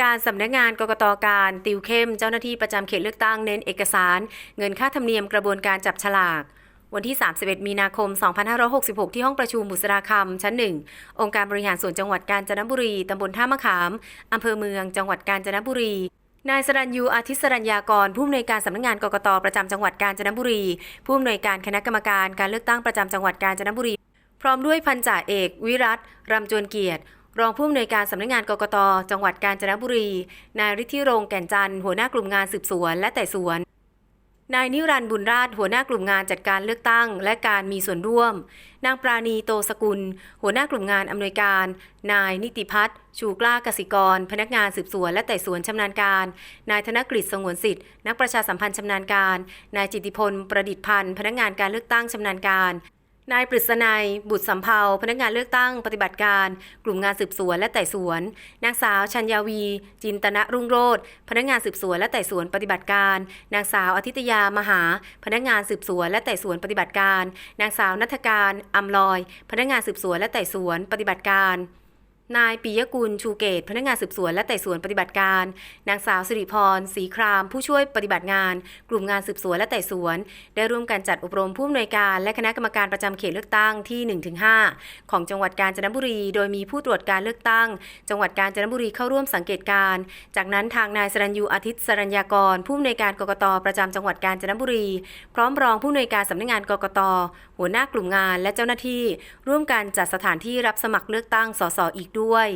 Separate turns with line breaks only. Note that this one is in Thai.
การสำนักงานกกตการ ติวเข้มเจ้าหน้าที่ประจำเขตเลือกตั้งเน้นเอกสาร เงินค่าธรรมเนียมกระบวนการจับฉลาก วันที่ 31 มีนาคม 2566 ที่ห้องประชุมบุษราคำชั้น 1 องค์การบริหารส่วนจังหวัดกาญจนบุรี ตำบลท่ามะขาม อำเภอเมือง จังหวัดกาญจนบุรีนายสรัญยูอาทิสรัญญากร ผู้อำนวยการสำนักงานกกตประจำจังหวัดกาญจนบุรี ผู้อำนวยการคณะกรรมการการเลือกตั้งประจำจังหวัดกาญจนบุรี พร้อมด้วยพันจ่าเอก วิรัตรำจวนเกียรติ รองผู้อำนวยการสำนักงานกกต จังหวัดกาญจนบุรี นายฤทธิรงค์แก่นจันทร์หัวหน้ากลุ่มงานสืบสวนและไต่สวน นายนิรันดร์บุญราชหัวหน้ากลุ่มงานจัดการเลือกตั้ง และการมีส่วนร่วม นางปราณีโตสกุล หัวหน้ากลุ่มงานอำนวยการ นายนิติพัฒน์ชูกล้ากสิกร พนักงานสืบสวนและไต่สวนชำนาญการ นายธนกฤษสงวนสิทธิ์นักประชาสัมพันธ์ชำนาญการ นายจิตติพลประดิษฐ์พันธ์พนักงานการเลือกตั้งชำนาญการ นายปริศนัย บุตรสำเภาพนักงานเลือกตั้งปฏิบัติการ กลุ่มงานสืบสวนและไต่สวน นางสาวชัญญาวี จินตนะรุ่งโรธพนักงานสืบสวนและไต่สวนปฏิบัติการ นางสาวอาทิตยามหา พนักงานสืบสวนและไต่สวนปฏิบัติการ นางสาวนัฐการอำลอย พนักงานสืบสวนและไต่สวนปฏิบัติการ นายปิยกุลชูเกต พนักงานสืบสวนและไต่สวนปฏิบัติการ นางสาวสิริพรศรีคราม ผู้ช่วยปฏิบัติงาน กลุ่มงานสืบสวนและไต่สวน ได้ร่วมกันจัดอบรมผู้อำนวยการและคณะกรรมการประจำเขตเลือกตั้งที่ 1-5 ของจังหวัดกาญจนบุรี โดยมีผู้ตรวจการเลือกตั้ง จังหวัดกาญจนบุรีเข้าร่วมสังเกตการ จากนั้นทางนายสรัญยูอาทิตย์สรัญญากร ผู้อำนวยการกกตประจำจังหวัดกาญจนบุรี พร้อมรองผู้อำนวยการสำนักงานกกตหัวหน้ากลุ่มงานและเจ้าหน้าที่ ร่วมกันจัดสถานที่รับสมัครเลือกตั้งสสอีกด้วย